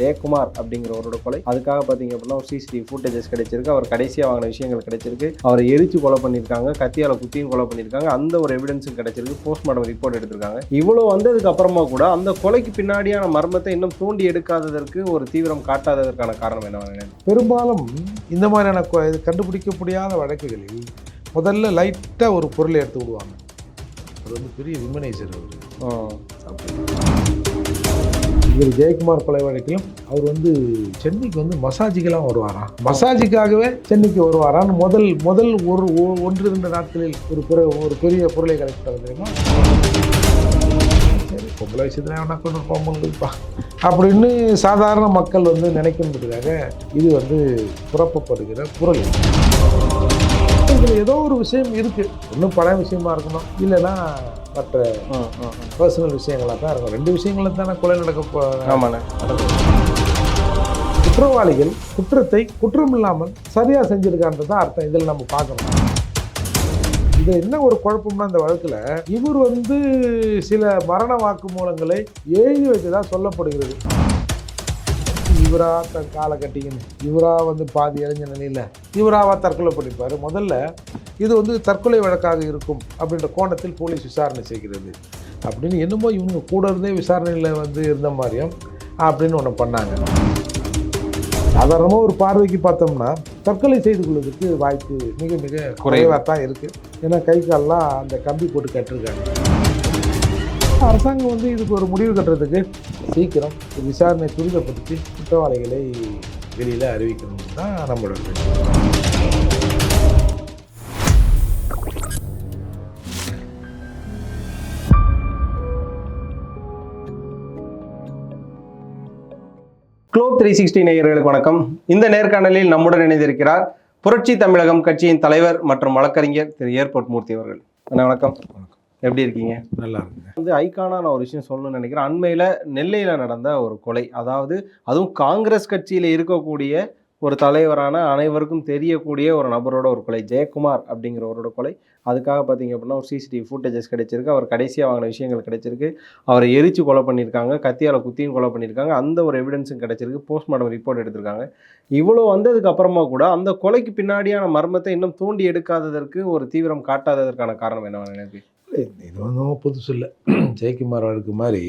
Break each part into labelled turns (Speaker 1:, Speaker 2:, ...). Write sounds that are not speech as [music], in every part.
Speaker 1: ஜெயக்குமார் அப்படிங்கிறவரோட கொலை. அதுக்காக பார்த்தீங்க அப்படின்னா ஒரு சிசிடிவி ஃபுட்டேஜஸ் கிடைச்சிருக்கு. அவர் கடைசியாக வாங்கின விஷயங்கள் கிடைச்சிருக்கு. அவரை எரிச்சு கொலை பண்ணியிருக்காங்க. கத்தியால குத்தியும் கொலை பண்ணியிருக்காங்க. அந்த ஒரு எவிடன்ஸும் கிடைச்சிருக்கு. போஸ்ட்மார்ட்டம் ரிப்போர்ட் எடுத்திருக்காங்க. இவ்வளோ வந்ததுக்கு அப்புறமா கூட அந்த கொலைக்கு பின்னாடியான மர்மத்தை இன்னும் தூண்டி எடுக்காததற்கு ஒரு தீவிரம் காட்டாததற்கான காரணம் என்ன
Speaker 2: பெரும்பாலும் இந்த மாதிரியான கண்டுபிடிக்க முடியாத வழக்குகளில் முதல்ல லைட்டாக ஒரு பொருளை எடுத்து விடுவாங்க. அவர் வந்து பெரிய விமனைசர் அவர். இவர் ஜெயக்குமார் கொலை வழக்கிலும் அவர் வந்து சென்னைக்கு வந்து மசாஜிக்கெல்லாம் வருவாராம் மசாஜிக்காகவே சென்னைக்கு வருவாராம் முதல் முதல் ஒரு ஒன்று இரண்டு நாட்களில் ஒரு ஒரு பெரிய பொருளை கலெக்ட் தெரியுமா? சரி பொம்பளை விஷயத்துல வேணா கொண்டு போகும்பா அப்படின்னு சாதாரண மக்கள் வந்து நினைக்கும்படியாக இது வந்து புறப்பப்படுகிற குரல். இதில் ஏதோ ஒரு விஷயம் இருக்கு. இன்னும் பழைய விஷயமா இருக்கணும். இல்லைன்னா மற்ற பர்சனல் விஷயங்களாக தான் இருக்கும். ரெண்டு விஷயங்கள தானே கொலை நடக்க போ
Speaker 1: ஆமாண்ணே.
Speaker 2: குற்றவாளிகள் குற்றத்தை குற்றம் இல்லாமல் சரியா செஞ்சிருக்கான்றது தான் அர்த்தம். இதில் நம்ம பார்க்கணும். இது என்ன ஒரு குழப்பம்னா இந்த வழக்குல இவர் வந்து சில மரண வாக்குமூலங்களை எழுதி வைத்ததா சொல்லப்படுகிறது. இவரா தன் காலை கட்டிக்கின்னு இவரா வந்து பாதி இளைஞ நிலையில. இவராவா தற்கொலை பண்ணிப்பாரு. முதல்ல இது வந்து தற்கொலை வழக்காக இருக்கும் அப்படின்ற கோணத்தில் போலீஸ் விசாரணை செய்கிறது. அப்படின்னு என்னமோ இவங்க கூட இருந்தே விசாரணையில் வந்து இருந்த மாதிரியும் அப்படின்னு ஒன்று பண்ணாங்க. சாதாரணமாக ஒரு பார்வைக்கு பார்த்தோம்னா தற்கொலை செய்து கொள்வதற்கு வாய்ப்பு மிக மிக குறைவாக தான் இருக்குது ஏன்னா கை கால்லாம் அந்த கம்பி போட்டு கட்டிருக்காங்க. அரசாங்கம் வந்து இதுக்கு ஒரு முடிவு கட்டுறதுக்கு சீக்கிரம் விசாரணை துரிதப்படுத்தி குற்றவாளிகளை வெளியில் அறிவிக்கணும் தான் நம்மளோட.
Speaker 1: குளோப் த்ரீ சிக்ஸ்டி நேயர்களுக்கு வணக்கம். இந்த நேர்காணலில் நம்முடன் இணைந்திருக்கிறார் புரட்சி தமிழகம் கட்சியின் தலைவர் மற்றும் வழக்கறிஞர் திரு ஏர்போர்ட் மூர்த்தி அவர்கள். வணக்கம். எப்படி இருக்கீங்க?
Speaker 2: நல்லா இருக்குங்க.
Speaker 1: வந்து ஐகானா நான் ஒரு விஷயம் சொல்லணும்னு நினைக்கிறேன். அண்மையில் நெல்லையில் நடந்த ஒரு கொலை. அதாவது அதுவும் காங்கிரஸ் கட்சியில் இருக்கக்கூடிய ஒரு தலைவரான அனைவருக்கும் தெரியக்கூடிய ஒரு நபரோட ஒரு கொலை. ஜெயக்குமார் அப்படிங்கிறவரோட கொலை. அதுக்காக பார்த்தீங்க அப்படின்னா ஒரு சிசிடிவி ஃபுட்டேஜஸ் கிடைச்சிருக்கு. அவர் கடைசியாக வாங்கின விஷயங்கள் கிடைச்சிருக்கு. அவரை எரிச்சு கொலை பண்ணியிருக்காங்க. கத்தியால குத்தியும் கொலை பண்ணியிருக்காங்க. அந்த ஒரு எவிடன்ஸும் கிடைச்சிருக்கு. போஸ்ட்மார்ட்டம் ரிப்போர்ட் எடுத்திருக்காங்க. இவ்வளோ வந்ததுக்கு அப்புறமா கூட அந்த கொலைக்கு பின்னாடியான மர்மத்தை இன்னும் தூண்டி எடுக்காததற்கு ஒரு தீவிரம் காட்டாததற்கான காரணம் என்ன எனக்கு
Speaker 2: இது ஒன்றும் புதுசு இல்லை. ஜெயக்குமார் வழக்கு மாதிரி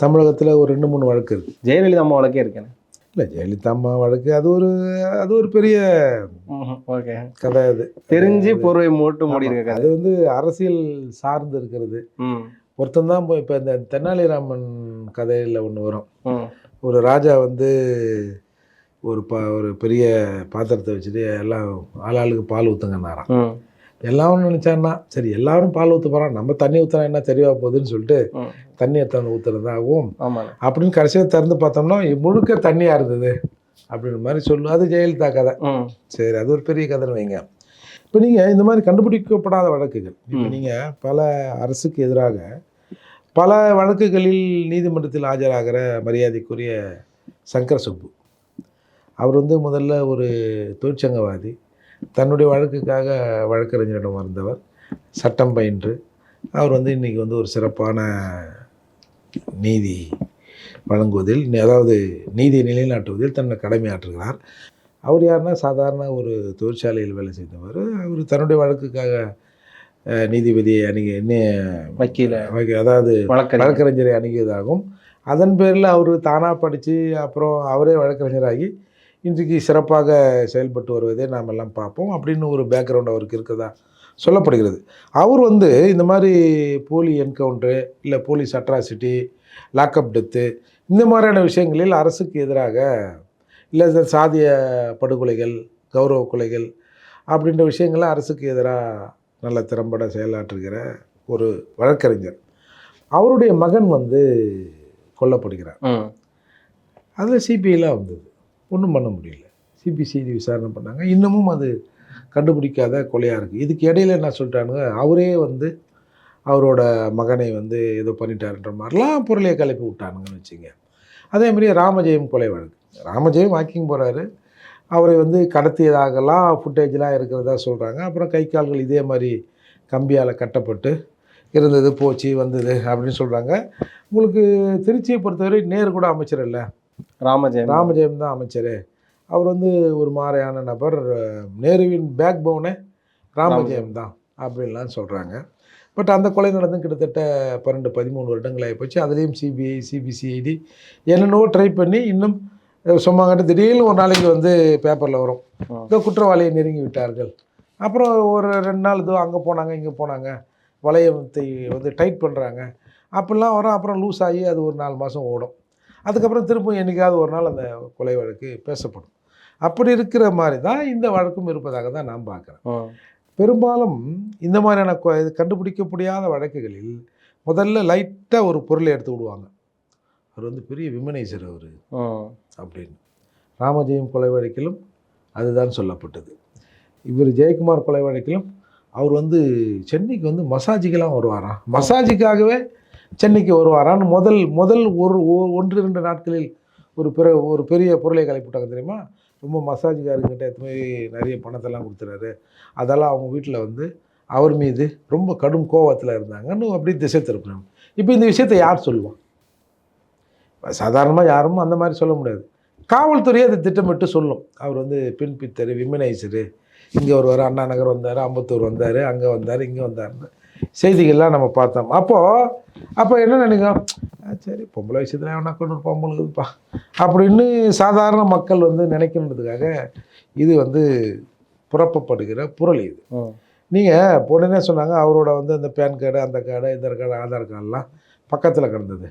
Speaker 2: தமிழகத்தில் ஒரு ரெண்டு மூணு வழக்கு இருக்குது
Speaker 1: ஜெயலலிதா அம்மா வழக்கே இருக்கேன்?
Speaker 2: இல்லை ஜெயலலிதா அம்மா வழக்கு அது ஒரு அது ஒரு பெரிய
Speaker 1: ஓகே.
Speaker 2: கதை அது.
Speaker 1: தெரிஞ்சு போர்வை மூட்டு மூடி இருக்க
Speaker 2: அது வந்து அரசியல் சார்ந்து இருக்கிறது. ஒருத்தன் தான் இப்போ இந்த தெனாலிராமன் கதையில் ஒன்று வரும். ஒரு ராஜா வந்து ஒரு பா ஒரு பெரிய பாத்திரத்தை வச்சுட்டு எல்லாம் ஆளாளுக்கு பால் ஊற்றுங்கன்னாராம்
Speaker 1: ம்.
Speaker 2: எல்லாரும் நினச்சான்னா சரி எல்லாரும் பால் ஊற்ற போகிறான் நம்ம தண்ணி ஊற்றினா என்ன தெரியவா போகுதுன்னு சொல்லிட்டு. தண்ணி எடுத்தாந்து ஊற்றுறதாகவும் அப்படின்னு கடைசியில் திறந்து பார்த்தோம்னா முழுக்க தண்ணியாக இருந்தது அப்படின்ற மாதிரி சொல்லு அது ஜெயலலிதா கதை. சரி அது ஒரு பெரிய கதைன்னு வைங்க. இப்போ நீங்கள் இந்த மாதிரி கண்டுபிடிக்கப்படாத வழக்குகள். இப்போ. நீங்கள் பல அரசுக்கு எதிராக பல வழக்குகளில் நீதிமன்றத்தில் ஆஜராகிற மரியாதைக்குரிய சங்கர் சுப்பு. அவர் வந்து முதல்ல ஒரு தொழிற்சங்கவாதி. தன்னுடைய வழக்குக்காக வழக்கறிஞரிடம் வந்தவர் சட்டம் பயின்று அவர் வந்து இன்றைக்கி வந்து ஒரு சிறப்பான நீதி வழங்குவதில் அதாவது நீதியை நிலைநாட்டுவதில் தன்னை கடமையாற்றுகிறார். அவர் யாருன்னா சாதாரண ஒரு தொழிற்சாலையில் வேலை செய்தவர். அவர் தன்னுடைய வழக்குக்காக நீதிபதியை அணுகி என்ன
Speaker 1: வக்கீல
Speaker 2: வகை- அதாவது
Speaker 1: வழக்கறிஞர்.
Speaker 2: அணுகியதாகவும் அதன் பேரில் அவர் தானாக படித்து அப்புறம் அவரே வழக்கறிஞராகி இன்றைக்கு சிறப்பாக செயல்பட்டு வருவதை நாம் எல்லாம் பார்ப்போம் அப்படின்னு ஒரு பேக்ரவுண்ட் அவருக்கு இருக்கதா சொல்லப்படுகிறது. அவர் வந்து இந்த மாதிரி போலி என்கவுண்ட்ரு இல்லை போலீஸ் அட்ராசிட்டி லாக்அப் டெத்து இந்த மாதிரியான விஷயங்களில் அரசுக்கு எதிராக இல்லை இந்த சாதிய படுகொலைகள் கௌரவ கொலைகள் அப்படின்ற விஷயங்களை அரசுக்கு எதிராக நல்ல திறம்பட செயலாற்றுகிற ஒரு வழக்கறிஞர். அவருடைய மகன் வந்து கொல்லப்படுகிறார். அதில் சிபிஐலாம் வந்தது. ஒன்றும் பண்ண முடியல. சிபிசிஐடி விசாரணை பண்ணாங்க. இன்னமும் அது கண்டுபிடிக்காத கொலையாக இருக்குது இதுக்கு இடையில என்ன சொல்லிட்டானுங்க? அவரே வந்து அவரோட மகனை வந்து ஏதோ பண்ணிட்டாருன்ற மாதிரிலாம் பொருளையை கிளப்பி விட்டானுங்கன்னு வச்சுங்க. அதேமாதிரி ராமஜெயம் கொலை வழக்கு. ராமஜெயம் வாக்கிங் போகிறாரு அவரை வந்து கடத்தியதாகலாம் ஃபுட்டேஜ்லாம் இருக்கிறதா சொல்கிறாங்க அப்புறம் கை கால்கள் இதே மாதிரி கம்பியால் கட்டப்பட்டு இருந்தது போச்சு வந்தது அப்படின்னு சொல்கிறாங்க உங்களுக்கு திருச்சியை பொறுத்தவரை நேரு கூட அமைச்சர் இல்லை.
Speaker 1: ராமஜெயம்.
Speaker 2: ராமஜெயம் தான் அமைச்சர். அவர் வந்து ஒரு மாதிரியான நபர். நேருவின் பேக் போனே ராமஜெயம் தான் அப்படின்லாம் சொல்கிறாங்க பட் அந்த கொலை நடந்து கிட்டத்தட்ட பன்னெண்டு பதிமூணு வருடங்கள் ஆகிப்போச்சு. அதுலேயும் சிபிஐ சிபிசிஐடி என்னென்னவோ ட்ரை பண்ணி இன்னும் சும்மாங்கிட்ட திடீர்னு ஒரு நாளைக்கு வந்து பேப்பரில் வரும். இதோ குற்றவாளியை நெருங்கி விட்டார்கள். அப்புறம் ஒரு ரெண்டு நாள் இதோ அங்கே போனாங்க இங்கே போனாங்க. வளையத்தை வந்து டைட் பண்ணுறாங்க அப்படிலாம் வரும். அப்புறம் லூஸ் ஆகி அது ஒரு நாலு மாதம் ஓடும். அதுக்கப்புறம் திரும்ப என்னைக்காவது ஒரு நாள் அந்த கொலை வழக்கு பேசப்படும். அப்படி இருக்கிற மாதிரி தான் இந்த வழக்கும் இருப்பதாக தான் நான் பார்க்குறேன். பெரும்பாலும் இந்த மாதிரியான இது கண்டுபிடிக்க முடியாத வழக்குகளில் முதல்ல லைட்டாக ஒரு பொருளை எடுத்து விடுவாங்க. அவர் வந்து பெரிய விமனைசர் அவர். அப்படின்னு. ராமஜெயம் கொலை வழக்கிலும் அதுதான் சொல்லப்பட்டது. இவர் ஜெயக்குமார் கொலை வழக்கிலும் அவர் வந்து சென்னைக்கு வந்து மசாஜுக்கெல்லாம் வருவாராம். மசாஜுக்காகவே சென்னைக்கு வருவாரான்னு முதல் முதல் ஒரு ஒன்று ரெண்டு நாட்களில் ஒரு பிற ஒரு பெரிய பொருளை கலைப்பிட்டாங்க தெரியுமா? ரொம்ப மசாஜுக்காரங்கிட்ட எத்தனை நிறைய பணத்தெல்லாம் கொடுத்துறாரு. அதெல்லாம் அவங்க வீட்டில் வந்து அவர் மீது ரொம்ப கடும் கோபத்தில் இருந்தாங்கன்னு அப்படி திசை திருப்பினாங்க. இப்போ இந்த விஷயத்தை யார் சொல்லுவான் சாதாரணமாக யாரும் அந்த மாதிரி சொல்ல முடியாது. காவல்துறையே அதை திட்டமிட்டு சொல்லும். அவர் வந்து பின்பித்தர் விமனைசரு. இங்கே வருவார் அண்ணா நகர் வந்தார் அம்பத்தூர் வந்தார் அங்கே வந்தார் இங்கே வந்தார்னு செய்திகள்லாம் நம்ம பார்த்தோம். அப்போது அப்போ என்ன நினைக்கிறோம் "ஆ, சரி பொம்பளை விஷயத்தில் வேணா கொண்டு ஒரு பொம்பளுக்குதுப்பா அப்படின்னு சாதாரண மக்கள் வந்து நினைக்கணுன்றதுக்காக இது வந்து புறப்பப்படுகிற புரளி இது. நீங்கள் உடனே சொன்னாங்க அவரோட வந்து அந்த பேன் கார்டு அந்த கார்டு இந்த கார்டு ஆதார் கார்டெலாம் பக்கத்தில் கிடந்தது.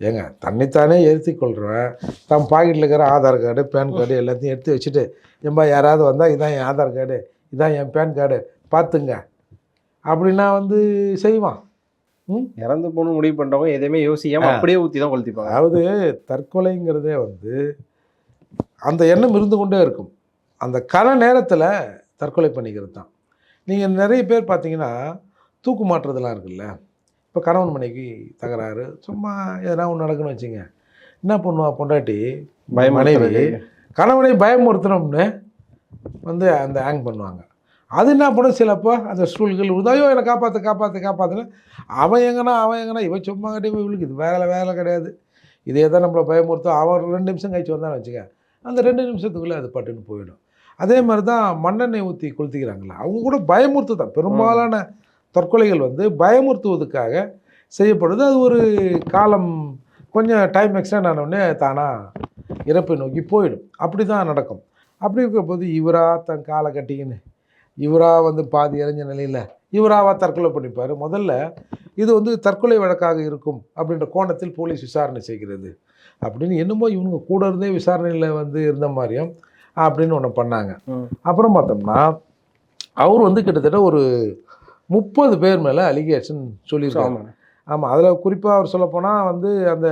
Speaker 2: ஏங்க தன்னைத்தானே எழுத்தி கொள்கிறவன் தன் பாக்கெட்டில் இருக்கிற ஆதார் கார்டு பேன் கார்டு எல்லாத்தையும் எடுத்து வச்சுட்டு ஏம்பா யாராவது வந்தால் இதான் என் ஆதார் கார்டு இதான் என் பேன் கார்டு பார்த்துங்க. அப்படின்னா வந்து செய்வான். ம்?
Speaker 1: இறந்து போகணும் முடிவு பண்றவங்க எதையுமே யோசிக்காம
Speaker 2: ஆ.
Speaker 1: அப்படியே ஊத்தி தான் கொளுத்திப்பாங்க.
Speaker 2: அதாவது தற்கொலைங்கிறதே வந்து அந்த எண்ணம் இருந்து கொண்டே இருக்கும். அந்த கன நேரத்தில் தற்கொலை பண்ணிக்கிறது தான். நீங்கள் நிறைய பேர் பார்த்தீங்கன்னா தூக்கு மாட்டுறதுலாம் இருக்குல்ல. இப்போ கணவன் மனைவி தகராறு சும்மா எதனா ஒன்று நடக்குன்னு வச்சுங்க. என்ன பண்ணுவா பொண்டாட்டி? மனைவி.
Speaker 1: பயமுறுத்துறது.
Speaker 2: கணவனை பயமுறுத்தணும்னு வந்து அந்த ஆங் பண்ணுவாங்க. அது என்ன பண்ணும்? சிலப்போ அந்த ஸ்டூல்கள் உதயோ என்னை காப்பாற்று காப்பாற்று காப்பாற்றுன்னு அவன் எங்கன்னா அவன் எங்கன்னா இவன் சும்மா கட்டி இவளுக்கு இது வேலை வேலை கிடையாது. இதே தான் நம்மளை பயமுறுத்தும். அவன் ரெண்டு நிமிஷம் கழிச்சு வந்தான்னு வச்சுக்க அந்த ரெண்டு நிமிஷத்துக்குள்ளே அது பட்டுன்னு போயிடும். அதே மாதிரி தான் மண்ணெண்ணெய் ஊற்றி கொளுத்திக்கிறாங்களே அவங்க கூட பயமுறுத்து தான். பெரும்பாலான தற்கொலைகள் வந்து பயமுறுத்துவதற்காக செய்யப்படுது. அது ஒரு காலம் கொஞ்சம் டைம் எக்ஸ்டெண்ட் ஆனவுடனே தானாக இறப்பை நோக்கி போயிடும். அப்படி தான் நடக்கும். அப்படி இருக்கிறபோது இவராக தன் காலை கட்டிக்கின்னு இவரா வந்து பாதி இறஞ்ச நிலையில் இவராவா தற்கொலை பண்ணிப்பார் முதல்ல இது வந்து தற்கொலை வழக்காக இருக்கும் அப்படின்ற கோணத்தில் போலீஸ் விசாரணை செய்கிறது அப்படின்னு என்னமோ இவனுங்க கூட இருந்தே விசாரணையில் வந்து இருந்த மாதிரியும் அப்படின்னு ஒன்று பண்ணாங்க. அப்புறம் பார்த்தோம்னா அவர் வந்து கிட்டத்தட்ட ஒரு முப்பது பேர் மேலே அலிகேஷன் சொல்லியிருக்காங்க. ஆமாம் அதில் குறிப்பாக அவர் சொல்லப்போனால் வந்து அந்த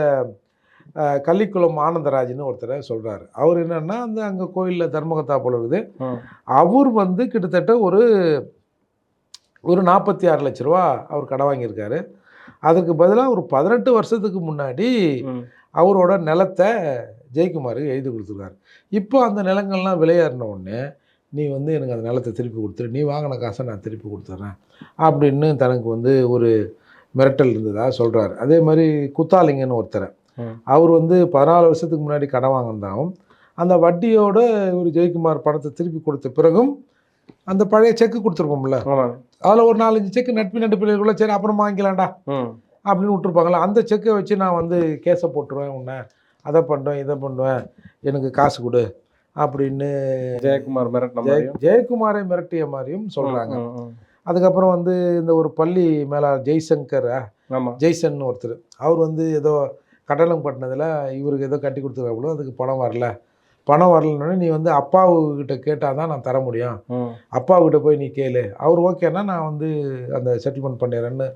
Speaker 2: கள்ளிக்குளம் ஆனந்தராஜ்னு ஒருத்தரை சொல்கிறாரு அவர் என்னன்னா அந்த அங்கே கோயிலில் தர்மகத்தா போல இருக்குது. அவர் வந்து கிட்டத்தட்ட ஒரு ஒரு நாற்பத்தி ஆறு லட்ச ரூபா அவர் கடன் வாங்கியிருக்காரு அதுக்கு பதிலாக ஒரு பதினெட்டு வருஷத்துக்கு முன்னாடி. அவரோட நிலத்தை ஜெயக்குமாருக்கு எழுதி கொடுத்துருக்காரு இப்போ அந்த நிலங்கள்லாம் விலையேறின உடனே நீ வந்து எனக்கு அந்த நிலத்தை திருப்பி கொடுத்துரு நீ வாங்கின காசை நான் திருப்பி கொடுத்துட்றேன் அப்படின்னு தனக்கு வந்து ஒரு மிரட்டல் இருந்ததா சொல்கிறாரு அதே மாதிரி குத்தாலிங்கன்னு ஒருத்தர். அவர் வந்து பதினாலு வருஷத்துக்கு முன்னாடி கடன் வாங்கியிருந்தாலும் அந்த வட்டியோட ஒரு ஜெயக்குமார் பணத்தை திருப்பி கொடுத்த பிறகும் அந்த பழைய செக்கு கொடுத்துருப்போம்ல. அதில் ஒரு நாலஞ்சு செக்கு நட்பு நட்பில் சரி அப்புறம் வாங்கிக்கலாம்டா. அப்படின்னு விட்டுருப்பாங்களா அந்த செக்கை வச்சு நான் வந்து கேஸை போட்டுருவேன் உன்னை அதை பண்ணுவேன் இதை பண்ணுவேன் எனக்கு காசு கொடு அப்படின்னு
Speaker 1: ஜெயக்குமார் மிரட்டின
Speaker 2: ஜெய. ஜெயக்குமாரை மிரட்டிய மாதிரியும் சொல்கிறாங்க. அதுக்கப்புறம் வந்து இந்த ஒரு பள்ளி மேலாளர் ஜெய்சங்கர் ஜெய்சன் ஒருத்தர் அவர் வந்து ஏதோ கட்டணம் கட்டினதில் இவருக்கு ஏதோ கட்டி கொடுத்துருக்காப்புல அதுக்கு பணம் வரல. பணம் வரலன்னு நீ வந்து அப்பாவுக்கிட்ட கேட்டால் தான் நான் தர முடியும். அப்பாவுக்கிட்ட போய் நீ கேளு. அவர் ஓகேன்னா நான் வந்து அந்த செட்டில்மெண்ட் பண்ணிடுறேன்னு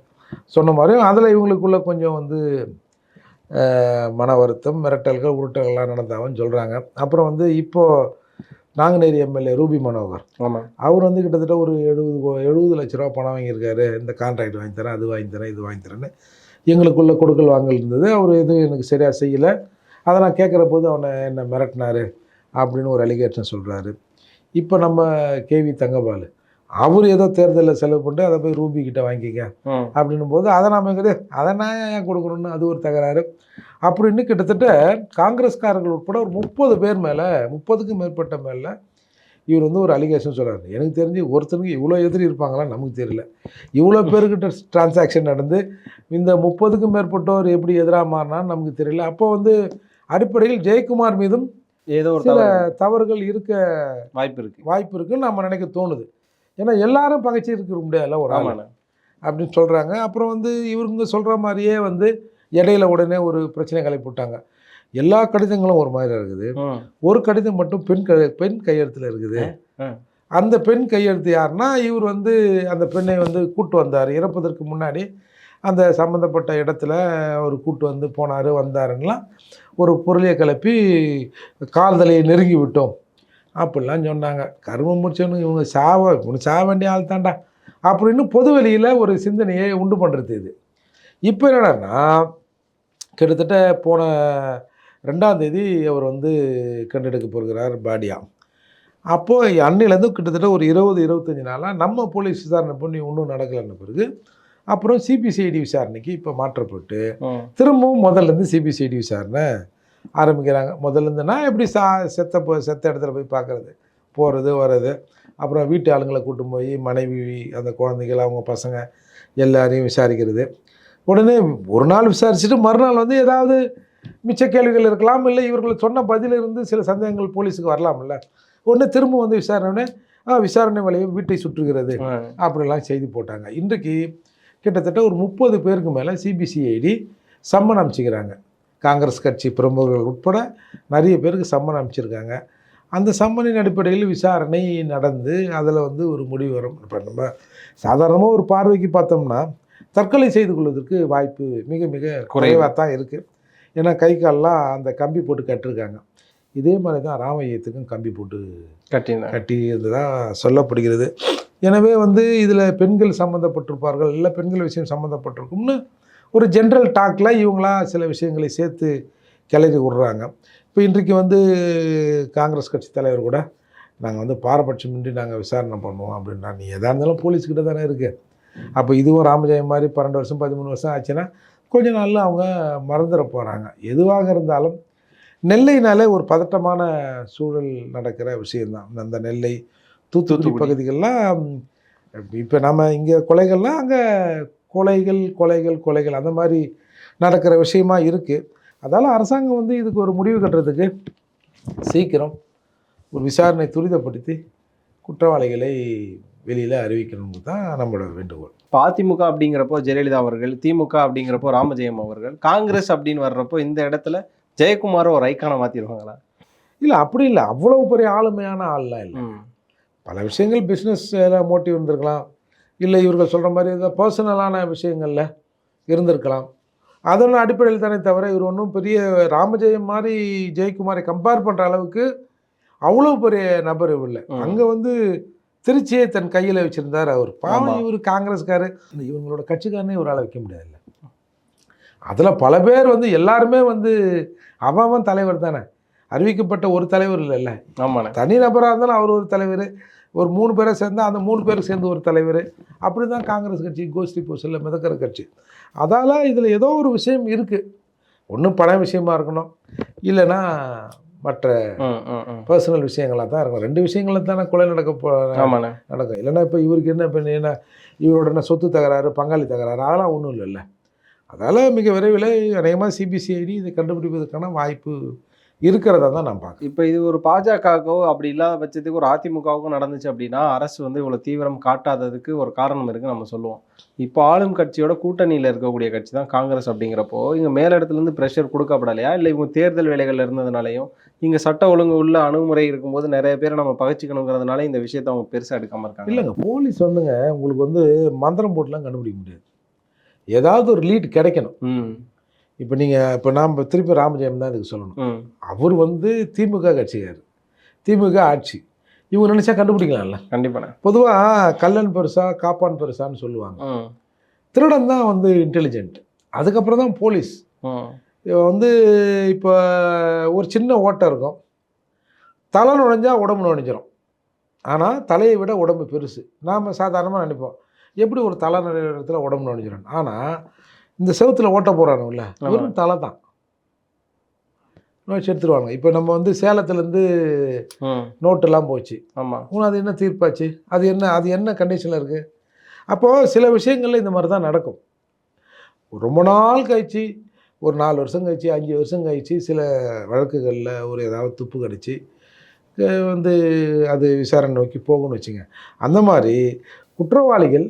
Speaker 2: சொன்ன மாதிரி அதில் இவங்களுக்குள்ள கொஞ்சம் வந்து மன வருத்தம் மிரட்டல்கள் உருட்டல்கள்லாம் நடந்தாங்கன்னு சொல்கிறாங்க அப்புறம் வந்து இப்போது நாங்குநேரி எம்எல்ஏ ரூபி மனோகர்.
Speaker 1: ஆமா.
Speaker 2: அவர் வந்து கிட்டத்தட்ட ஒரு எழுபது எழுபது லட்ச ரூபா பணம் வாங்கியிருக்காரு. இந்த கான்ட்ராக்ட் வாங்கி தரேன் அது வாங்கி தரேன் இது வாங்கி தரேன்னு எங்களுக்குள்ள கொடுக்கல் வாங்கல் இருந்தது. அவர் எதுவும் எனக்கு சரியாக செய்யலை. அதை நான் கேட்குற போது அவனை என்ன மிரட்டினாரு அப்படின்னு ஒரு அலிகேஷன் சொல்கிறாரு இப்போ நம்ம கேவி தங்கபால் அவர் ஏதோ தேர்தலில் செலவு பண்ணிட்டு அதை போய் ரூபி கிட்ட வாங்கிக்க. அப்படின்னும் போது அதை நாம எங்கே அதை நான் ஏன் கொடுக்கணும்னு? அது ஒரு தகராறு. அப்படின்னு கிட்டத்தட்ட காங்கிரஸ்காரர்கள் உட்பட ஒரு முப்பது பேர் மேலே முப்பதுக்கும் மேற்பட்ட மேலே இவர் வந்து ஒரு அலிகேஷன் சொல்றாரு. எனக்கு தெரிஞ்சு ஒருத்தனுக்கு இவ்வளோ எதிரி இருப்பாங்களா நமக்கு தெரியல. இவ்வளோ பேர்கிட்ட டிரான்சாக்ஷன் நடந்து இந்த முப்பதுக்கும் மேற்பட்டோர் எப்படி எதிராக மாறினான்னு நமக்கு தெரியல. அப்போ வந்து அடிப்படையில் ஜெயக்குமார் மீதும்
Speaker 1: ஏதோ ஒரு
Speaker 2: சில
Speaker 1: தவறு.
Speaker 2: தவறுகள் இருக்க
Speaker 1: வாய்ப்பு இருக்கு.
Speaker 2: வாய்ப்பு இருக்குன்னு நம்ம நினைக்க தோணுது. ஏன்னா எல்லாரும் பகைச்சி இருக்க முடியாதுல்ல ஒரு
Speaker 1: ஆமாண்ணே.
Speaker 2: அப்படின்னு சொல்கிறாங்க அப்புறம் வந்து இவருங்க சொல்கிற மாதிரியே வந்து இடையில உடனே ஒரு பிரச்சனை கிளப்பி போட்டாங்க எல்லா கடிதங்களும் ஒரு மாதிரி இருக்குது. ஒரு கடிதம் மட்டும் பெண் க பெண் கையெழுத்தில் இருக்குது. அந்த பெண் கையெழுத்து யாருன்னா இவர் வந்து அந்த பெண்ணை வந்து கூட்டு வந்தார். இறப்பதற்கு முன்னாடி அந்த சம்மந்தப்பட்ட இடத்துல அவர் கூட்டு வந்து போனார் வந்தாருன்னெலாம் ஒரு பொருளையை கிளப்பி கால்தலையை நெருங்கி விட்டோம். அப்படிலாம் சொன்னாங்க. கருமம் முடிச்சவனு இவங்க சாவ இவனு சாக வேண்டிய ஆள் தான்டா அப்படின்னு பொது வெளியில் ஒரு சிந்தனையை உண்டு பண்ணுறது இது. இப்போ என்னடான்னா கிட்டத்தட்ட போன ரெண்டாம் தேதி அவர் வந்து கண்டெடுக்க போகிறார் பாடியா. அப்போது அன்னிலேருந்து கிட்டத்தட்ட ஒரு இருபது இருபத்தஞ்சி நாளாக நம்ம போலீஸ் விசாரணை பண்ணி ஒன்றும் நடக்கலைன்ன பிறகு அப்புறம் சிபிசிஐடி விசாரணைக்கு இப்போ மாற்றப்பட்டு. திரும்பவும் முதல்லேருந்து சிபிசிஐடி விசாரணை ஆரம்பிக்கிறாங்க. முதல்லேருந்துனா எப்படி சா செத்த போ செத்த இடத்துல போய் பார்க்குறது போகிறது வர்றது. அப்புறம் வீட்டு ஆளுங்களை கூட்டு போய் மனைவி அந்த குழந்தைகள் அவங்க பசங்க எல்லாரையும் விசாரிக்கிறது. உடனே ஒரு நாள் விசாரிச்சுட்டு மறுநாள் வந்து ஏதாவது மிச்ச கேள்விகள் இருக்கலாம் இல்லை இவர்கள் சொன்ன பதிலிருந்து சில சந்தேகங்கள் போலீஸுக்கு வரலாம்ல. உடனே திரும்ப வந்து விசாரணை ஆ விசாரணை வளையம் வீட்டை சுற்றுகிறது. அப்படிலாம் செய்தி போட்டாங்க. இன்றைக்கு கிட்டத்தட்ட ஒரு முப்பது பேருக்கு மேலே சிபிசிஐடி சம்மன் அமைச்சிக்கிறாங்க காங்கிரஸ் கட்சி பிரமுகர்கள் உட்பட நிறைய பேருக்கு சம்மன் அமைச்சிருக்காங்க அந்த சம்மனின் அடிப்படையில் விசாரணை நடந்து அதில் வந்து ஒரு முடிவு வரும். இப்போ நம்ம சாதாரணமாக ஒரு பார்வைக்கு பார்த்தோம்னா தற்கொலை செய்து கொள்வதற்கு வாய்ப்பு மிக மிக குறைவாக தான் இருக்குது ஏன்னா கை கால்லாம் அந்த கம்பி போட்டு கட்டிருக்காங்க. இதே மாதிரி தான் ராமையத்துக்கும் கம்பி போட்டு
Speaker 1: கட்டினேன்
Speaker 2: கட்டி தான் சொல்லப்படுகிறது. எனவே வந்து இதில் பெண்கள் சம்மந்தப்பட்டிருப்பார்கள் இல்லை பெண்கள் விஷயம் சம்மந்தப்பட்டிருக்கும்னு ஒரு ஜென்ரல் டாக்கில் இவங்களா சில விஷயங்களை சேர்த்து கிளறி விடுறாங்க. இப்போ இன்றைக்கு வந்து காங்கிரஸ் கட்சி தலைவர் கூட நாங்கள் வந்து பாரபட்சமின்றி நாங்கள் விசாரணை பண்ணுவோம் அப்படின்னா நீ எதாக இருந்தாலும் போலீஸ்கிட்ட தானே இருக்கு. அப்போ இதுவும் ராமஜெயம் மாதிரி பன்னெண்டு வருஷம் பதிமூணு வருஷம் ஆச்சுன்னா கொஞ்ச நாளில் அவங்க மறந்துட போகிறாங்க எதுவாக இருந்தாலும் நெல்லைனாலே ஒரு பதட்டமான சூழல் நடக்கிற விஷயம்தான். அந்த நெல்லை தூத்துக்குடி. பகுதிகள்லாம் இப்போ நம்ம இங்கே கொலைகள்லாம் அங்கே கொலைகள் கொலைகள் கொலைகள் அந்த மாதிரி நடக்கிற விஷயமா இருக்குது அதால் அரசாங்கம் வந்து இதுக்கு ஒரு முடிவு கட்டுறதுக்கு சீக்கிரம் ஒரு விசாரணை துரிதப்படுத்தி குற்றவாளிகளை வெளியில் அறிவிக்கணும்னு தான் நம்மளோட வேண்டுகோள்.
Speaker 1: இப்ப அதிமுக அப்படிங்கிறப்போ ஜெயலலிதா அவர்கள் திமுக அப்படிங்கிறப்போ ராமஜெயம் அவர்கள் காங்கிரஸ் அப்படின்னு வர்றப்போ இந்த இடத்துல ஜெயக்குமாரை ஒரு ஐக்கான மாத்திருவாங்களா?
Speaker 2: இல்லை அப்படி இல்லை. அவ்வளவு பெரிய ஆளுமையான ஆள்லாம் இல்லை. பல விஷயங்கள் பிஸ்னஸ் மோட்டிவ் இருந்திருக்கலாம் இல்லை இவர்கள் சொல்கிற மாதிரி இந்த பர்சனலான விஷயங்களில் இருந்திருக்கலாம். அதன் அடிப்படையில் தானே தவிர இவர் ஒன்றும் பெரிய ராமஜெயம் மாதிரி ஜெயக்குமாரை கம்பேர் பண்ணுற அளவுக்கு அவ்வளோ பெரிய நபர் இல்லை. அங்கே வந்து திருச்சியை தன் கையில் வச்சுருந்தார் அவர். பாவம் இவர் காங்கிரஸ்காரு. இவங்களோட கட்சிக்காரனே இவரால் வைக்க முடியாதுல்ல. அதில் பல பேர் வந்து எல்லாருமே வந்து அவன் தலைவர் தானே. அறிவிக்கப்பட்ட ஒரு தலைவர் இல்லைல்ல.
Speaker 1: ஆமாண்ணே.
Speaker 2: தனி நபராக இருந்தாலும் அவர் ஒரு தலைவர். ஒரு மூணு பேரை சேர்ந்தா அந்த மூணு பேருக்கு சேர்ந்து ஒரு தலைவர். அப்படி தான் காங்கிரஸ் கட்சி கோஷ்டி பூசலில் மிதக்கிற கட்சி. அதால் இதில் ஏதோ ஒரு விஷயம் இருக்குது ஒன்றும் பண விஷயமா இருக்கணும். இல்லைன்னா மற்ற. பர்சனல் விஷயங்களாக தான் இருக்கும். ரெண்டு விஷயங்கள தானே கொலை நடக்க போ நடக்கும். இல்லைன்னா இப்போ இவருக்கு என்ன இப்போ என்ன இவரோட என்ன சொத்து தகராறு பங்காளி தகராறு அதெல்லாம் ஒன்றும் இல்லைல்ல. அதால் மிக விரைவில் அநேகமாக சிபிசிஐடி இதை கண்டுபிடிப்பதற்கான வாய்ப்பு இருக்கிறதா தான் நான் பார்க்குறேன்.
Speaker 1: இப்போ இது ஒரு பாஜகவோ அப்படி இல்லாத பட்சத்துக்கு ஒரு அதிமுகவுக்கும் நடந்துச்சு அப்படின்னா அரசு வந்து இவ்வளோ தீவிரம் காட்டாததுக்கு ஒரு காரணம் இருக்கு நம்ம சொல்லுவோம். இப்போ ஆளும் கட்சியோட கூட்டணியில் இருக்கக்கூடிய கட்சி தான் காங்கிரஸ் அப்படிங்கிறப்போ இங்கே மேலிடத்துலேருந்து ப்ரெஷர் கொடுக்கப்படலையா? இல்லை இவங்க தேர்தல் வேலைகள் இருந்ததுனாலையும் இங்கே சட்ட ஒழுங்கு உள்ள அணுகுமுறை இருக்கும்போது நிறைய பேரை நம்ம பகச்சிக்கணுங்கிறதுனால இந்த விஷயத்தை அவங்க பெருசாக எடுக்காம இருக்காங்க.
Speaker 2: இல்லைங்க போலீஸ் வந்துங்க உங்களுக்கு வந்து மந்திரம் போட்டுலாம் கண்டுபிடிக்க முடியாது. ஏதாவது ஒரு லீட் கிடைக்கணும். இப்போ நீங்கள் இப்போ நாம் திருப்பி ராமஜெயம் தான் இதுக்கு சொல்லணும். அவர் வந்து திமுக கட்சிக்கார் திமுக ஆட்சி. இவங்க நினச்சா கண்டுபிடிக்கலாம்ல.
Speaker 1: கண்டிப்பாண்ணே
Speaker 2: பொதுவாக கல்லன் பெருசா காப்பான் பெருசான்னு சொல்லுவாங்க. திருடன் தான் வந்து இன்டெலிஜென்ட் அதுக்கப்புறம் தான் போலீஸ் வந்து இப்போ ஒரு சின்ன ஓட்டை இருக்கும். தலை நுழைஞ்சா உடம்பு நுழைஞ்சிரும். ஆனால் தலையை விட உடம்பு பெருசு. நாம் சாதாரணமாக நினைப்போம். எப்படி ஒரு தலை நிறைய இடத்துல உடம்பு நுழைஞ்சிடும் ஆனால் இந்த செவுத்துல ஓட்ட போகிறானுல்ல. வெறும் தலை தான். நோய்ச்சி எடுத்துருவாங்க இப்போ நம்ம வந்து சேலத்துலேருந்து நோட்டெல்லாம் போச்சு.
Speaker 1: ஆமா.
Speaker 2: உனக்கு அது என்ன தீர்ப்பாச்சு? அது என்ன அது என்ன கண்டிஷனில் இருக்குது அப்போது சில விஷயங்கள்ல இந்த மாதிரி தான் நடக்கும். ரொம்ப நாள் கழிச்சு ஒரு நாலு வருஷம் கழிச்சு அஞ்சு வருஷம் கழிச்சு சில வழக்குகளில் ஒரு ஏதாவது துப்பு கடிச்சு வந்து அது விசாரணை நோக்கி போகும்னு வச்சுங்க. அந்த மாதிரி குற்றவாளிகள்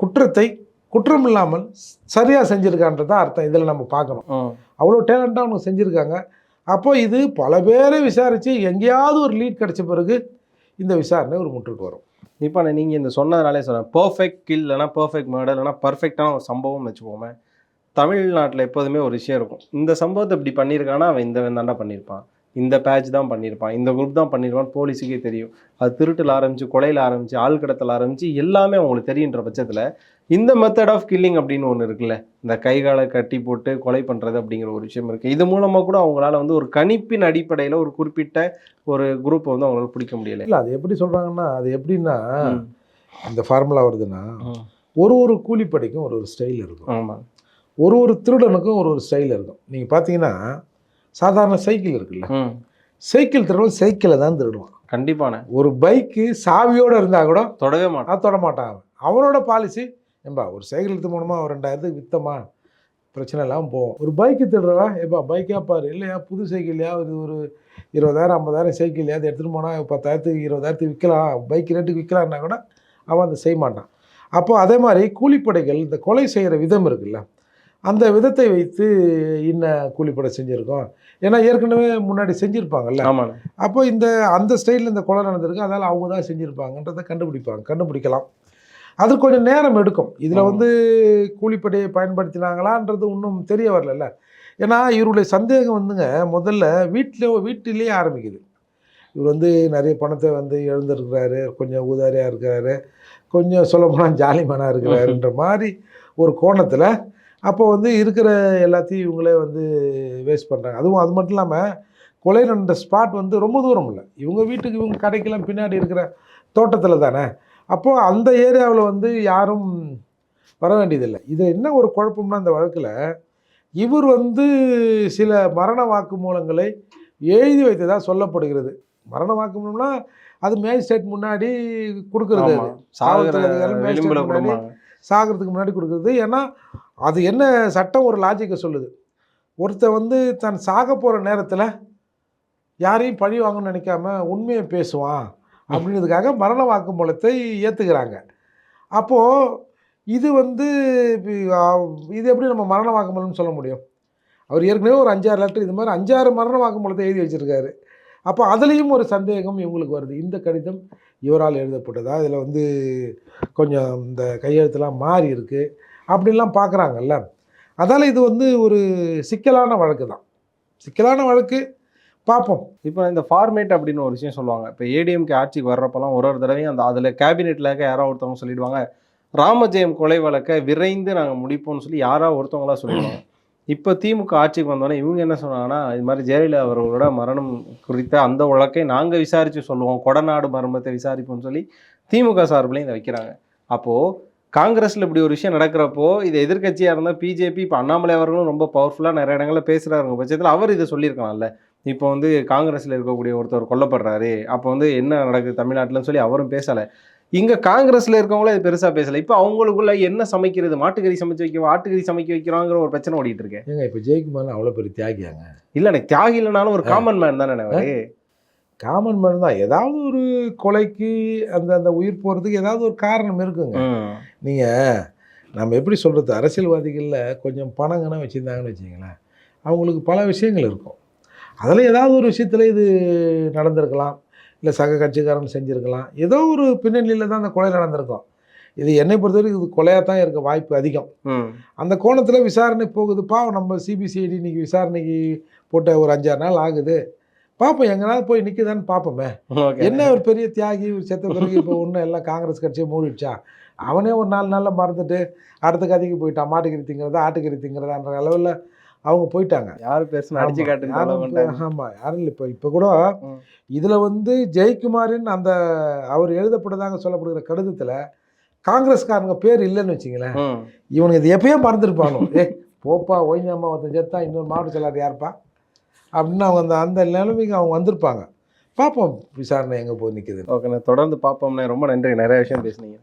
Speaker 2: குற்றத்தை குற்றம் இல்லாமல் சரியாக செஞ்சுருக்கான்றது தான் அர்த்தம். இதில் நம்ம பார்க்கணும். அவ்வளோ டேலண்டாக அவங்க செஞ்சுருக்காங்க. அப்போ இது பல பேரை விசாரித்து எங்கேயாவது ஒரு லீட் கிடைச்ச பிறகு இந்த விசாரணை ஒரு முற்றுக்கு வரும்.
Speaker 1: இப்போ நான் நீங்கள் இந்த சொன்னதுனாலே சொல்கிறேன் பர்ஃபெக்ட் கில் இல்லைனா பர்ஃபெக்ட் மர்டர் இல்லைனா பர்ஃபெக்டான ஒரு சம்பவம்னு வச்சுக்கோமே. தமிழ்நாட்டில் எப்போதுமே ஒரு விஷயம் இருக்கும். இந்த சம்பவத்தை இப்படி பண்ணியிருக்கானா அவன் இந்த தாண்டா பண்ணியிருப்பான். இந்த பேட்ச் தான் பண்ணியிருப்பான். இந்த குரூப் தான் பண்ணியிருப்பான் போலீஸுக்கே தெரியும். அது திருட்டில் ஆரம்பிச்சு கொலையில் ஆரம்பிச்சு ஆள் கடத்தல் ஆரம்பிச்சு எல்லாமே அவங்களுக்கு தெரியுன்ற பட்சத்தில் இந்த மெத்தட் ஆஃப் கில்லிங் அப்படின்னு ஒன்று இருக்குல்ல. இந்த கைகாலை கட்டி போட்டு கொலை பண்ணுறது அப்படிங்கிற ஒரு விஷயம் இருக்குது இது மூலமாக கூட அவங்களால வந்து ஒரு கணிப்பின் அடிப்படையில் ஒரு குறிப்பிட்ட ஒரு குரூப்பை வந்து அவங்களால பிடிக்க முடியல.
Speaker 2: இல்லை அது எப்படி சொல்கிறாங்கன்னா அது எப்படின்னா. இந்த ஃபார்முலா வருதுன்னா. ஒரு ஒரு கூலிப்படைக்கும் ஒரு ஒரு ஸ்டைல் இருக்கும்.
Speaker 1: ஆமாம்
Speaker 2: ஒரு ஒரு திருடனுக்கும் ஒரு ஒரு ஸ்டைல் இருக்கும். நீங்கள் பார்த்தீங்கன்னா சாதாரண சைக்கிள் இருக்குல்ல. சைக்கிள் திருடன் சைக்கிளை தான் திருடுவான்.
Speaker 1: கண்டிப்பாண்ணே
Speaker 2: ஒரு பைக்கு சாவியோடு இருந்தால் கூட
Speaker 1: தொடவே மாட்டேன்.
Speaker 2: தொட மாட்டான் அவன். அவனோட பாலிசி ஏம்பா ஒரு சைக்கிள் எடுத்து போனோமா ஒரு ரெண்டாயிரத்துக்கு வித்தமா? பிரச்சனை இல்லாமல் போவோம். ஒரு பைக்கு திருடுறவா ஏப்பா பைக்கா பாரு. இல்லையா? புது சைக்கிள்லையா இது ஒரு இருபதாயிரம் ஐம்பதாயிரம் சைக்கிள்லையா அதை எடுத்துகிட்டு போனால் பத்தாயிரத்துக்கு இருபதாயிரத்துக்கு விற்கலாம். பைக் ரேட்டுக்கு விற்கலான்னா கூட அவன் அதை செய்ய மாட்டான். அப்போ அதே மாதிரி கூலிப்படைகள் இந்த கொலை செய்கிற விதம் இருக்குல்ல அந்த விதத்தை வைத்து இன்ன கூலிப்படை செஞ்சுருக்கோம். ஏன்னா ஏற்கனவே முன்னாடி செஞ்சுருப்பாங்கல்ல. அப்போ இந்த அந்த ஸ்டைலில் இந்த கொலை நடந்திருக்கு. அதனால் அவங்க தான் செஞ்சுருப்பாங்கன்றதை கண்டுபிடிப்பாங்க கண்டுபிடிக்கலாம். அது கொஞ்சம் நேரம் எடுக்கும். இதில். வந்து கூலிப்படையை பயன்படுத்தினாங்களான்றது இன்னும் தெரிய வரல ஏன்னா இவருடைய சந்தேகம் வந்துங்க முதல்ல வீட்டில் வீட்டிலேயே ஆரம்பிக்குது. இவர் வந்து நிறைய பணத்தை வந்து இழந்திருக்கிறாரு கொஞ்சம் ஊதாரியாக இருக்கிறாரு கொஞ்சம் சொல்லப்போனால் ஜாலிமனாக இருக்கிறாருன்ற [laughs] மாதிரி ஒரு கோணத்தில் அப்போ வந்து இருக்கிற எல்லாத்தையும் இவங்களே வந்து வேஸ்ட் பண்ணுறாங்க அதுவும் அது மட்டும் இல்லாமல் கொலை நடந்த ஸ்பாட் வந்து ரொம்ப தூரம் இல்லை. இவங்க வீட்டுக்கு இவங்க கடைக்கெல்லாம் பின்னாடி இருக்கிற தோட்டத்தில் தானே அப்போது அந்த ஏரியாவில் வந்து யாரும் வர வேண்டியதில்லை. இது என்ன ஒரு குழப்பம்னா இந்த வழக்கில் இவர் வந்து சில மரண வாக்குமூலங்களை எழுதி வைத்ததாக சொல்லப்படுகிறது. மரண வாக்குமூலம்னா அது மேஜிஸ்ட்ரேட் முன்னாடி கொடுக்கறது. சாகிறதுக்கு முன்னாடி கொடுக்குறது. ஏன்னா அது என்ன சட்டம் ஒரு லாஜிக்கை சொல்லுது. ஒருத்தன் வந்து தன் சாக போகிற நேரத்தில் யாரையும் பழி வாங்கணும்னு நினைக்காம உண்மையை பேசுவான். அப்படின்றதுக்காக மரண வாக்குமூலத்தை ஏற்றுக்கிறாங்க அப்போது இது வந்து இது எப்படி நம்ம மரண வாக்குமூலம்னு சொல்ல முடியும்? அவர் ஏற்கனவே ஒரு அஞ்சாறு லெட்டர் இது மாதிரி அஞ்சாறு மரண வாக்குமூலத்தை எழுதி வச்சுருக்காரு. அப்போ அதுலேயும் ஒரு சந்தேகம் இவங்களுக்கு வருது. இந்த கடிதம் இவரால் எழுதப்பட்டதா? இதில் வந்து கொஞ்சம் இந்த கையெழுத்துலாம் மாறி இருக்குது அப்படின்லாம் பார்க்குறாங்கல்ல அதால் இது வந்து ஒரு சிக்கலான வழக்கு தான். சிக்கலான வழக்கு. பார்ப்போம்
Speaker 1: இப்போ இந்த ஃபார்மேட் அப்படின்னு ஒரு விஷயம் சொல்லுவாங்க. இப்போ ஏடிஎம்கே ஆட்சிக்கு வர்றப்பெல்லாம் ஒரு ஒரு தடவையும் அந்த அதில் கேபினெட்டில் இருக்க யாரோ ஒருத்தவங்க சொல்லிடுவாங்க. ராமஜெயம் கொலை வழக்கை விரைந்து நாங்கள் முடிப்போம்னு சொல்லி யாரோ ஒருத்தவங்களா சொல்லிடுவாங்க. இப்போ திமுக ஆட்சிக்கு வந்தோடனே இவங்க என்ன சொன்னாங்கன்னா இது மாதிரி ஜெயலலிதா அவர்களோட மரணம் குறித்த அந்த வழக்கை நாங்கள் விசாரித்து சொல்லுவோம். கொடநாடு மர்மத்தை விசாரிப்போம்னு சொல்லி திமுக சார்பிலையும் இதை வைக்கிறாங்க. அப்போது காங்கிரஸில் இப்படி ஒரு விஷயம் நடக்கிறப்போ இது எதிர்க்கட்சியாக இருந்தால் பிஜேபி இப்போ அண்ணாமலை அவர்களும் ரொம்ப பவர்ஃபுல்லாக நிறைய இடங்களில் பேசுகிறாருங்க பட்சத்தில் அவர் இதை சொல்லியிருக்கலாம்ல? இப்போ வந்து காங்கிரஸில் இருக்கக்கூடிய ஒருத்தர் கொல்லப்படுறாரு. அப்போ வந்து என்ன நடக்குது தமிழ்நாட்டில்னு சொல்லி அவரும் பேசலை. இங்கே காங்கிரஸில் இருக்கவங்களும் இது பெருசாக பேசலை. இப்போ அவங்களுக்குள்ள என்ன சமைக்கிறது? மாட்டுக்கறி சமைச்சு வைக்கவா ஆட்டுக்கறி சமைக்க வைக்கிறாங்கிற ஒரு பிரச்சனை ஓடிட்டு இருக்கு.
Speaker 2: ஏங்க இப்போ ஜெயக்குமார் அவ்வளோ பெரிய தியாகியாங்க?
Speaker 1: இல்லை எனக்கு தியாகி இல்லைனாலும் ஒரு காமன் மேன் தானே அவரு?
Speaker 2: காமன் மேன் தான். ஏதாவது ஒரு கொலைக்கு அந்த அந்த உயிர் போகிறதுக்கு ஏதாவது ஒரு காரணம் இருக்குங்க. நீங்கள் நம்ம எப்படி சொல்கிறது அரசியல்வாதிகளில் கொஞ்சம் பணங்கன வச்சுருந்தாங்கன்னு வச்சிங்களேன் அவங்களுக்கு பல விஷயங்கள் இருக்கும். அதில் ஏதாவது ஒரு விஷயத்தில் இது நடந்திருக்கலாம். இல்லை சக கட்சிக்காரன் செஞ்சுருக்கலாம். ஏதோ ஒரு பின்னணியில் தான் அந்த கொலை நடந்திருக்கும். இது என்னை பொறுத்தவரைக்கும் இது கொலையாக தான் இருக்க வாய்ப்பு அதிகம். அந்த கோணத்தில் விசாரணை போகுதுப்பா நம்ம சிபிசிஐடி இன்னைக்கு விசாரணைக்கு போட்ட ஒரு அஞ்சாறு நாள் ஆகுது. பார்ப்போம் எங்கனால போய் நிற்குதான்னு பார்ப்போமே. என்ன ஒரு பெரிய தியாகி ஒரு செத்த பிறகு இப்போ ஒன்றும் எல்லாம் காங்கிரஸ் கட்சியை மூடிடுச்சா? அவனே ஒரு நாலு நாளில் மறந்துட்டு அடுத்த கதைக்கு போயிட்டான். மாட்டுக்கறி திங்கிறதா ஆட்டுக்கறி திங்கிறதான்ற அளவில் அவங்க போயிட்டாங்க.
Speaker 1: யாரு பேசுனா அடிச்சு
Speaker 2: ஆமா,
Speaker 1: காட்டுன்னு
Speaker 2: யாரும் இல்லை. இப்போ இப்போ கூட. இதுல வந்து ஜெயக்குமாரின் அந்த அவர் எழுதப்பட்டதாக சொல்லப்படுகிற கடிதத்துல காங்கிரஸ்காரங்க பேர் இல்லைன்னு வச்சுங்களேன். இவனுக்கு இது எப்பயோ மறந்துருப்பானோ ஏ போப்பா ஓய்ஞாமா ஒருத்தன் செத்தா இன்னொரு மாவட்ட செயலாளர் யாருப்பா? அப்படின்னு அவங்க அந்த அந்த நிலைமைக்கு அவங்க வந்திருப்பாங்க. பார்ப்போம் விசாரணை எங்கே போய் நிற்குது
Speaker 1: ஓகேண்ணே தொடர்ந்து பார்ப்போம்ண்ணே ரொம்ப நன்றி. நிறைய விஷயம் பேசுனீங்க.